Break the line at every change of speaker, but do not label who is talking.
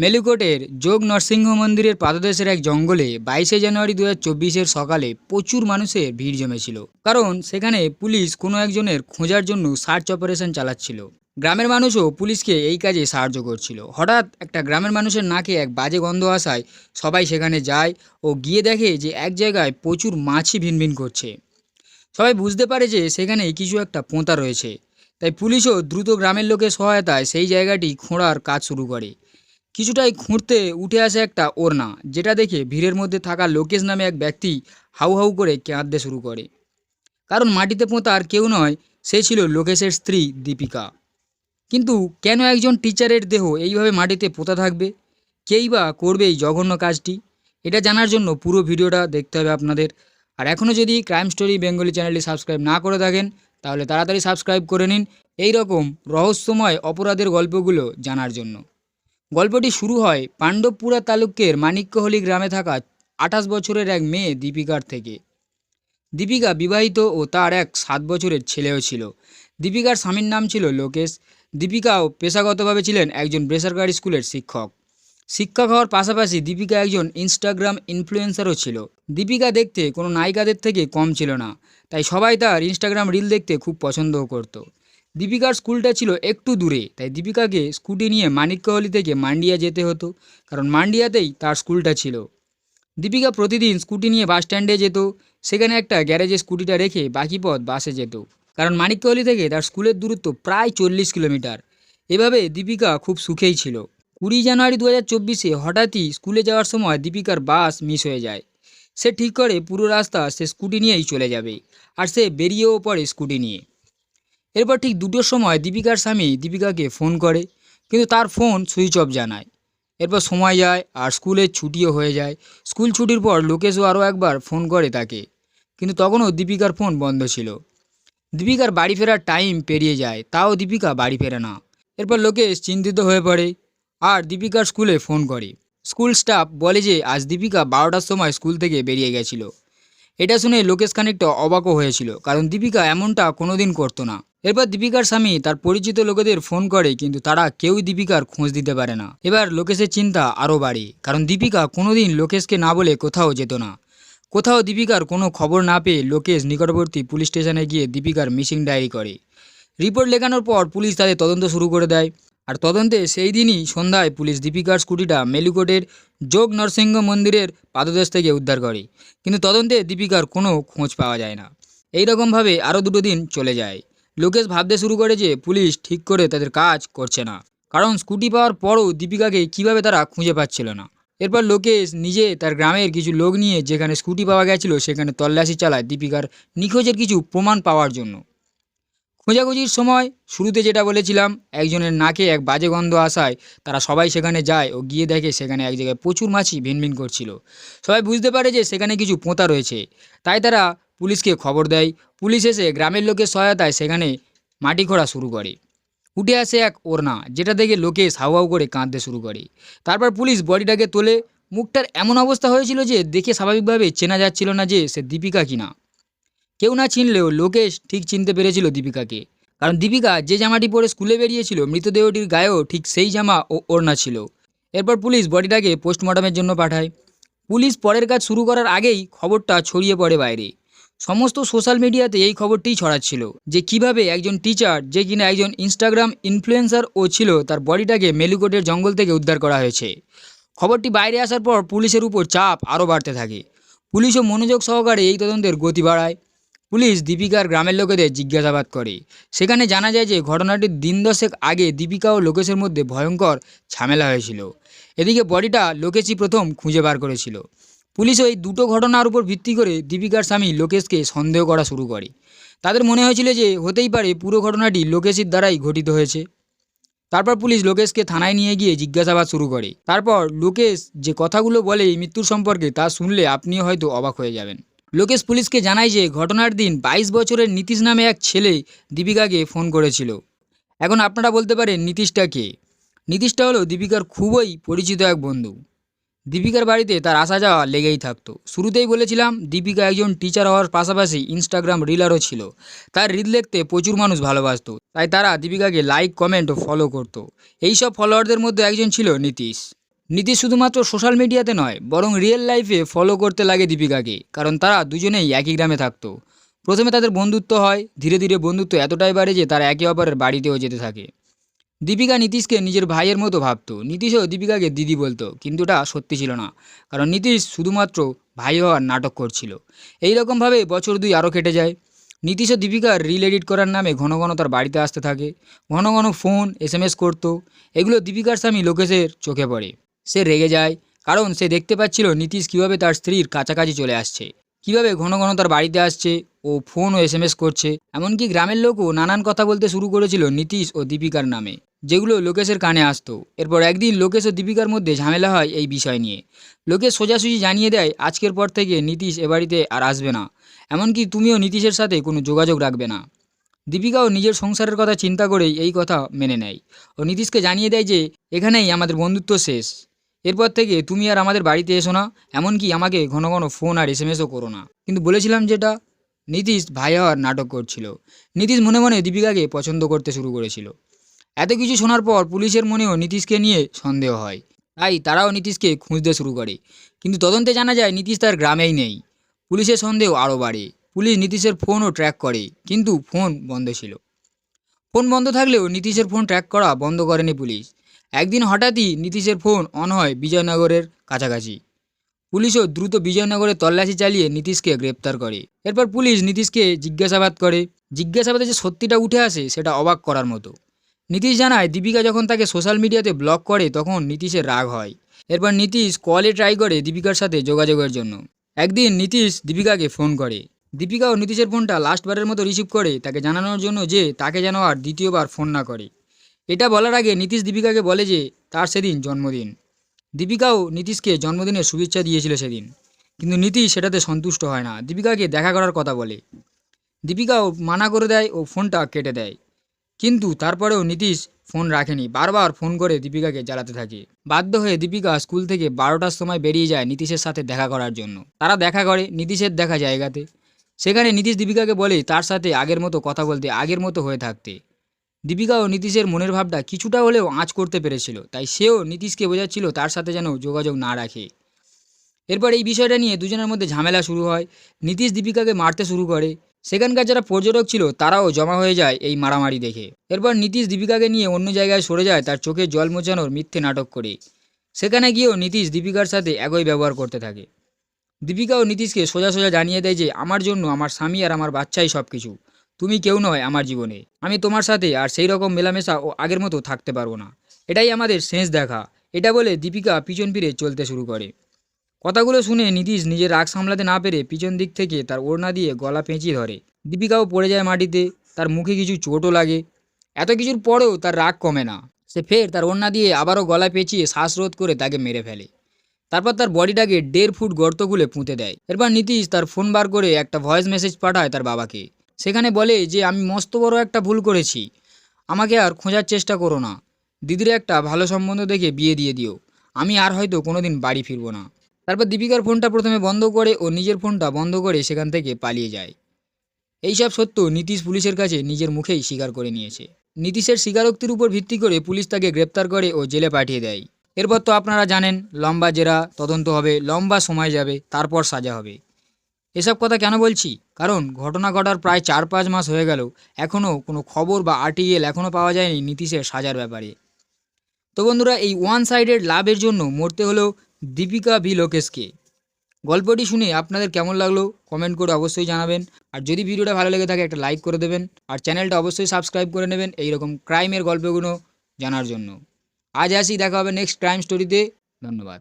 মেলুকোটের যোগ নরসিংহ মন্দিরের পাদদেশের এক জঙ্গলে বাইশে জানুয়ারি দু হাজার সকালে প্রচুর মানুষের ভিড় জমেছিল। কারণ সেখানে পুলিশ কোনো একজনের খোঁজার জন্য সার্চ অপারেশন চালাচ্ছিল। গ্রামের মানুষও পুলিশকে এই কাজে সাহায্য করছিল। হঠাৎ একটা গ্রামের মানুষের নাকে এক বাজে গন্ধ আসায় সবাই সেখানে যায় ও গিয়ে দেখে যে এক জায়গায় প্রচুর মাছি ভিনভিন করছে। সবাই বুঝতে পারে যে সেখানে কিছু একটা পোঁতা রয়েছে। তাই পুলিশও দ্রুত গ্রামের লোকের সহায়তায় সেই জায়গাটি খোঁড়ার কাজ শুরু করে। কিছুটাই খুঁড়তে উঠে আসে একটা ওড়না, যেটা দেখে ভিড়ের মধ্যে থাকা লোকেশ নামে এক ব্যক্তি হাউ হাউ করে কাঁদতে শুরু করে। কারণ মাটিতে পোঁতা আর কেউ নয়, সে ছিল লোকেশের স্ত্রী দীপিকা। কিন্তু কেন একজন টিচারের দেহ এইভাবে মাটিতে পোঁতা থাকবে? কেই বা করবে এই জঘন্য কাজটি? এটা জানার জন্য পুরো ভিডিওটা দেখতে হবে আপনাদের। আর এখনও যদি ক্রাইম স্টোরি বেঙ্গলি চ্যানেলটি সাবস্ক্রাইব না করে থাকেন, তাহলে তাড়াতাড়ি সাবস্ক্রাইব করে নিন। এই রকম রহস্যময় অপরাধের গল্পগুলো জানার জন্য। গল্পটি শুরু হয় পাণ্ডবপুরা তালুকের মানিক্যহলি গ্রামে থাকা আঠাশ বছরের এক মেয়ে দীপিকার থেকে। দীপিকা বিবাহিত ও তার এক সাত বছরের ছেলেও ছিল। দীপিকার স্বামীর নাম ছিল লোকেশ। দীপিকাও পেশাগতভাবে ছিলেন একজন বেসরকারি স্কুলের শিক্ষক। শিক্ষক হওয়ার পাশাপাশি দীপিকা একজন ইনস্টাগ্রাম ইনফ্লুয়েন্সারও ছিল। দীপিকা দেখতে কোনো নায়িকাদের থেকে কম ছিল না, তাই সবাই তার ইনস্টাগ্রাম রিল দেখতে খুব পছন্দও করত। দীপিকার স্কুলটা ছিল একটু দূরে। তাই দীপিকাকে স্কুটি নিয়ে মানিক্যহলি থেকে মান্ডিয়া যেতে হতো, কারণ মান্ডিয়াতেই তার স্কুলটা ছিল। দীপিকা প্রতিদিন স্কুটি নিয়ে বাস স্ট্যান্ডে যেত, সেখানে একটা গ্যারেজে স্কুটিটা রেখে বাকি পথ বাসে যেত। কারণ মানিক্যহলি থেকে তার স্কুলের দূরত্ব প্রায় চল্লিশ কিলোমিটার। এভাবে দীপিকা খুব সুখেই ছিল। কুড়ি জানুয়ারি দু হাজার চব্বিশে হঠাৎই স্কুলে যাওয়ার সময় দীপিকার বাস মিস হয়ে যায়। সে ঠিক করে পুরো রাস্তা সে স্কুটি নিয়েই চলে যাবে, আর সে বেরিয়েও পড়ে স্কুটি নিয়ে। এরপর ঠিক দুটোর সময় দীপিকার স্বামী দীপিকাকে ফোন করে, কিন্তু তার ফোন সুইচ অফ জানায়। এরপর সময় যায় আর স্কুলের ছুটিও হয়ে যায়। স্কুল ছুটির পর লোকেশও আরও একবার ফোন করে তাকে, কিন্তু তখনও দীপিকার ফোন বন্ধ ছিল। দীপিকার বাড়ি ফেরার টাইম পেরিয়ে যায়, তাও দীপিকা বাড়ি ফেরে না। এরপর লোকেশ চিন্তিত হয়ে পড়ে আর দীপিকার স্কুলে ফোন করে। স্কুল স্টাফ বলে যে আজ দীপিকা বারোটার সময় স্কুল থেকে বেরিয়ে গেছিল। এটা শুনে লোকেশ খানিকটা অবাকও হয়েছিল, কারণ দীপিকা এমনটা কোনোদিন করতো না। এরপর দীপিকার স্বামী তার পরিচিত লোকেদের ফোন করে, কিন্তু তারা কেউই দীপিকার খোঁজ দিতে পারে না। এবার লোকেশের চিন্তা আরও বাড়ে, কারণ দীপিকা কোনোদিন লোকেশকে না বলে কোথাও যেত না। কোথাও দীপিকার কোনো খবর না পেয়ে লোকেশ নিকটবর্তী পুলিশ স্টেশনে গিয়ে দীপিকার মিসিং ডায়েরি করে। রিপোর্ট লেখানোর পর পুলিশ তাদের তদন্ত শুরু করে দেয়। আর তদন্তে সেই দিনই সন্ধ্যায় পুলিশ দীপিকার স্কুটিটা মেলুকোটের যোগ নরসিংহ মন্দিরের পাদদেশ থেকে উদ্ধার করে। কিন্তু তদন্তে দীপিকার কোনো খোঁজ পাওয়া যায় না। এই রকমভাবে আরও দুটো দিন চলে যায়। লোকেশ ভাবতে শুরু করে যে পুলিশ ঠিক করে তাদের কাজ করছে না। কারণ স্কুটি পাওয়ার পরও দীপিকাকে কীভাবে তারা খুঁজে পাচ্ছিল না। এরপর লোকেশ নিজে তার গ্রামের কিছু লোক নিয়ে যেখানে স্কুটি পাওয়া গেছিল, সেখানে তল্লাশি চালায় দীপিকার নিখোঁজের কিছু প্রমাণ পাওয়ার জন্য। খোঁজাখুঁজির সময় শুরুতে যেটা বলেছিলাম, একজনের নাকে এক বাজে গন্ধ আসায় তারা সবাই সেখানে যায় ও গিয়ে দেখে সেখানে এক জায়গায় প্রচুর মাছি ভিনভিন করছিল। সবাই বুঝতে পারে যে সেখানে কিছু পোঁতা রয়েছে। তাই তারা পুলিশকে খবর দেয়। পুলিশ এসে গ্রামের লোকের সহায়তায় সেখানে মাটি খোঁড়া শুরু করে। উঠে আসে এক ওড়না, যেটা দেখে লোকে হাউ করে কাঁদতে শুরু করে। তারপর পুলিশ বডিটাকে তোলে। মুখটার এমন অবস্থা হয়েছিল যে দেখে স্বাভাবিকভাবে চেনা যাচ্ছিল না যে সে দীপিকা কিনা। কেউ না চিনলেও লোকেশ ঠিক চিনতে পেরেছিল দীপিকাকে। কারণ দীপিকা যে জামাটি পরে স্কুলে বেরিয়েছিল, মৃতদেহটির গায়েও ঠিক সেই জামা ও ওড়না ছিল। এরপর পুলিশ বডিটাকে পোস্টমর্টমের জন্য পাঠায়। পুলিশ পরের কাজ শুরু করার আগেই খবরটা ছড়িয়ে পড়ে বাইরে। সমস্ত সোশ্যাল মিডিয়াতে এই খবরটিই ছড়াচ্ছিল যে কীভাবে একজন টিচার যে কিনা একজন ইনস্টাগ্রাম ইনফ্লুয়েন্সার ও ছিল, তার বডিটাকে মেলুকোটের জঙ্গল থেকে উদ্ধার করা হয়েছে। খবরটি বাইরে আসার পর পুলিশের উপর চাপ আরও বাড়তে থাকে। পুলিশও মনোযোগ সহকারে এই তদন্তের গতি বাড়ায়। পুলিশ দীপিকার গ্রামের লোকেদের জিজ্ঞাসাবাদ করে। সেখানে জানা যায় যে ঘটনাটির দিন দশেক আগে দীপিকা ও লোকেশের মধ্যে ভয়ঙ্কর ঝামেলা হয়েছিল। এদিকে বডিটা লোকেশই প্রথম খুঁজে বার করেছিল। পুলিশ ওই দুটো ঘটনার উপর ভিত্তি করে দীপিকার স্বামী লোকেশকে সন্দেহ করা শুরু করে। তাদের মনে হয়েছিল যে হতেই পারে পুরো ঘটনাটি লোকেশের দ্বারাই ঘটিত হয়েছে। তারপর পুলিশ লোকেশকে থানায় নিয়ে গিয়ে জিজ্ঞাসাবাদ শুরু করে। তারপর লোকেশ যে কথাগুলো বলে এই মৃত্যুর সম্পর্কে তা শুনলে আপনিও হয়তো অবাক হয়ে যাবেন। লোকেশ পুলিশকে জানায় যে ঘটনার দিন বাইশ বছরের নীতিশ নামে এক ছেলে দীপিকাকে ফোন করেছিল। এখন আপনারা বলতে পারেন, নীতিশটা কে? নীতিশটা হলো দীপিকার খুবই পরিচিত এক বন্ধু। দীপিকার বাড়িতে তার আসা যাওয়া লেগেই থাকতো। শুরুতেই বলেছিলাম, দীপিকা একজন টিচার হওয়ার পাশাপাশি ইনস্টাগ্রাম রিলারও ছিল। তার রিল দেখতে প্রচুর মানুষ ভালোবাসতো। তাই তারা দীপিকাকে লাইক কমেন্ট ও ফলো করতো। এইসব ফলোয়ারদের মধ্যে একজন ছিল নীতিশ। নীতিশ শুধুমাত্র সোশ্যাল মিডিয়াতে নয়, বরং রিয়েল লাইফে ফলো করতে লাগে দীপিকাকে, কারণ তারা দুজনেই একই গ্রামে থাকতো। প্রথমে তাদের বন্ধুত্ব হয়, ধীরে ধীরে বন্ধুত্ব এতটাই বাড়ে যে তারা একে অপরের বাড়িতেও যেতে থাকে। দীপিকা নীতিশকে নিজের ভাইয়ের মতো ভাবতো। নীতিশও দীপিকাকে দিদি বলতো, কিন্তু এটা সত্যি ছিল না, কারণ নীতিশ শুধুমাত্র ভাই হওয়ার নাটক করছিল। এই রকমভাবে বছর দুই আরও কেটে যায়। নীতিশ ও দীপিকার রিল এডিট করার নামে ঘন ঘন তার বাড়িতে আসতে থাকে, ঘন ঘন ফোন এস এম এস করতো। এগুলো দীপিকার স্বামী লোকেশের চোখে পড়ে। সে রেগে যায়, কারণ সে দেখতে পাচ্ছিল নীতিশ কীভাবে তার স্ত্রীর কাছাকাছি চলে আসছে। কীভাবে ঘন ঘন তার বাড়িতে আসছে ও ফোন ও এস করছে। এমনকি গ্রামের লোকও নানান কথা বলতে শুরু করেছিল নীতিশ ও দীপিকার নামে, যেগুলো লোকেশের কানে আসতো। এরপর একদিন লোকেশ ও দীপিকার মধ্যে ঝামেলা হয় এই বিষয় নিয়ে। লোকেশ সোজাসুজি জানিয়ে দেয়, আজকের পর থেকে নীতিশ এ বাড়িতে আর আসবে না। এমনকি তুমিও নীতিশের সাথে কোনো যোগাযোগ রাখবে না। দীপিকাও নিজের সংসারের কথা চিন্তা করেই এই কথা মেনে নেয়। ও নীতিশকে জানিয়ে দেয় যে, এখানেই আমাদের বন্ধুত্ব শেষ। এরপর থেকে তুমি আর আমাদের বাড়িতে এসো না, এমনকি আমাকে ঘন ঘন ফোন আর এস এম এসও করো না। কিন্তু বলেছিলাম যেটা, নীতিশ ভাই হওয়ার নাটক করছিল। নীতিশ মনে মনে দীপিকাকে পছন্দ করতে শুরু করেছিল। এত কিছু শোনার পর পুলিশের মনেও নীতিশকে নিয়ে সন্দেহ হয়। তাই তারাও নীতিশকে খুঁজতে শুরু করে। কিন্তু তদন্তে জানা যায় নীতিশ তার গ্রামেই নেই। পুলিশের সন্দেহ আরও বাড়ে। পুলিশ নীতিশের ফোনও ট্র্যাক করে, কিন্তু ফোন বন্ধ ছিল। ফোন বন্ধ থাকলেও নীতিশের ফোন ট্র্যাক করা বন্ধ করেনি পুলিশ। একদিন হঠাৎই নীতিশের ফোন অন হয় বিজয়নগরের কাছাকাছি। পুলিশও দ্রুত বিজয়নগরে তল্লাশি চালিয়ে নীতিশকে গ্রেপ্তার করে। এরপর পুলিশ নীতিশকে জিজ্ঞাসাবাদ করে। জিজ্ঞাসাবাদে যে সত্যিটা উঠে আসে, সেটা অবাক করার মতো। নীতিশ জানায়, দীপিকা যখন তাকে সোশ্যাল মিডিয়াতে ব্লক করে, তখন নীতিশের রাগ হয়। এরপর নীতিশ কলে ট্রাই করে দীপিকার সাথে যোগাযোগের জন্য। একদিন নীতিশ দীপিকাকে ফোন করে। দীপিকাও নীতিশের ফোনটা লাস্টবারের মতো রিসিভ করে তাকে জানানোর জন্য যে তাকে যেন আর দ্বিতীয়বার ফোন না করে। এটা বলার আগে নীতিশ দীপিকাকে বলে যে তার সেদিন জন্মদিন। দীপিকাও নীতিশকে জন্মদিনের শুভেচ্ছা দিয়েছিল সেদিন। কিন্তু নীতিশ সেটাতে সন্তুষ্ট হয় না। দীপিকাকে দেখা করার কথা বলে। দীপিকাও মানা করে দেয় ও ফোনটা কেটে দেয়। কিন্তু তারপরেও নীতিশ ফোন রাখেনি। বারবার ফোন করে দীপিকাকে জ্বালাতে থাকে। বাধ্য হয়ে দীপিকা স্কুল থেকে বারোটার সময় বেরিয়ে যায় নীতিশের সাথে দেখা করার জন্য। তারা দেখা করে নীতিশের দেখা জায়গাতে। সেখানে নীতিশ দীপিকাকে বলে তার সাথে আগের মতো কথা বলতে, আগের মতো হয়ে থাকতে। দীপিকা ও নীতিশের মনের ভাবটা কিছুটা হলেও আঁচ করতে পেরেছিল, তাই সেও নীতিশকে বোঝাচ্ছিল তার সাথে যেন যোগাযোগ না রাখে। এরপর এই বিষয়টা নিয়ে দুজনের মধ্যে ঝামেলা শুরু হয়, নীতিশ দীপিকাকে মারতে শুরু করে। সেখানকার যারা পর্যটক ছিল, তারাও জমা হয়ে যায় এই মারামারি দেখে। এরপর নীতিশ দীপিকাকে নিয়ে অন্য জায়গায় সরে যায় তার চোখে জল মোচানোর মিথ্যে নাটক করে। সেখানে গিয়েও নীতিশ দীপিকার সাথে একই ব্যবহার করতে থাকে। দীপিকা ও নীতিশকে সোজা সোজা জানিয়ে দেয় যে, আমার জন্য আমার স্বামী আর আমার বাচ্চাই সব কিছু তুমি কেউ নয় আমার জীবনে। আমি তোমার সাথে আর সেই রকম মেলামেশা ও আগের মতো থাকতে পারব না। এটাই আমাদের শেষ দেখা। এটা বলে দীপিকা পিছন ফিরে চলতে শুরু করে। কথাগুলো শুনে নীতিশ নিজের রাগ সামলাতে না পেরে পিছন দিক থেকে তার ওড়না দিয়ে গলা পেঁচিয়ে ধরে। দীপিকাও পড়ে যায় মাটিতে, তার মুখে কিছু চোটও লাগে। এত কিছুর পরেও তার রাগ কমে না। সে ফের তার ওড়না দিয়ে আবারও গলা পেঁচিয়ে শ্বাসরোধ করে তাকে মেরে ফেলে। তারপর তার বডিটাকে দেড় ফুট গর্ত খুলে পুঁতে দেয়। এরপর নীতিশ তার ফোন বার করে একটা ভয়েস মেসেজ পাঠায় তার বাবাকে। সেখানে বলে যে, আমি মস্ত বড় একটা ভুল করেছি। আমাকে আর খোঁজার চেষ্টা করো না। দিদির একটা ভালো সম্বন্ধ দেখে বিয়ে দিয়ে দিও। আমি আর হয়তো কোনোদিন বাড়ি ফিরবো না। তারপর দীপিকার ফোনটা প্রথমে বন্ধ করে ও নিজের ফোনটা বন্ধ করে সেখান থেকে পালিয়ে যায়। এইসব সত্য নীতিশ পুলিশের কাছে নিজের মুখেই স্বীকার করে নিয়েছে। নীতিশের স্বীকারোক্তির উপর ভিত্তি করে পুলিশ তাকে গ্রেপ্তার করে ও জেলে পাঠিয়ে দেয়। এরপর তো আপনারা জানেন, লম্বা জেরা, তদন্ত হবে, লম্বা সময় যাবে, তারপর সাজা হবে। এসব কথা কেন বলছি? কারণ ঘটনা ঘটার প্রায় চার পাঁচ মাস হয়ে গেল। এখনও কোনো খবর বা আর্টিকেল এখনও পাওয়া যায়নি নীতিশের সাজার ব্যাপারে। তো বন্ধুরা, এই ওয়ান সাইডেড লাভের জন্য মরতে হলো দীপিকা ভি লোকেশকে। গল্পটি শুনে আপনাদের কেমন লাগল কমেন্ট করে অবশ্যই জানাবেন। আর যদি ভিডিওটা ভালো লেগে থাকে একটা লাইক করে দেবেন। আর চ্যানেলটা অবশ্যই সাবস্ক্রাইব করে নেবেন এইরকম ক্রাইমের গল্পগুলো জানার জন্য। আজ আসি, দেখা হবে নেক্সট ক্রাইম স্টোরিতে। ধন্যবাদ।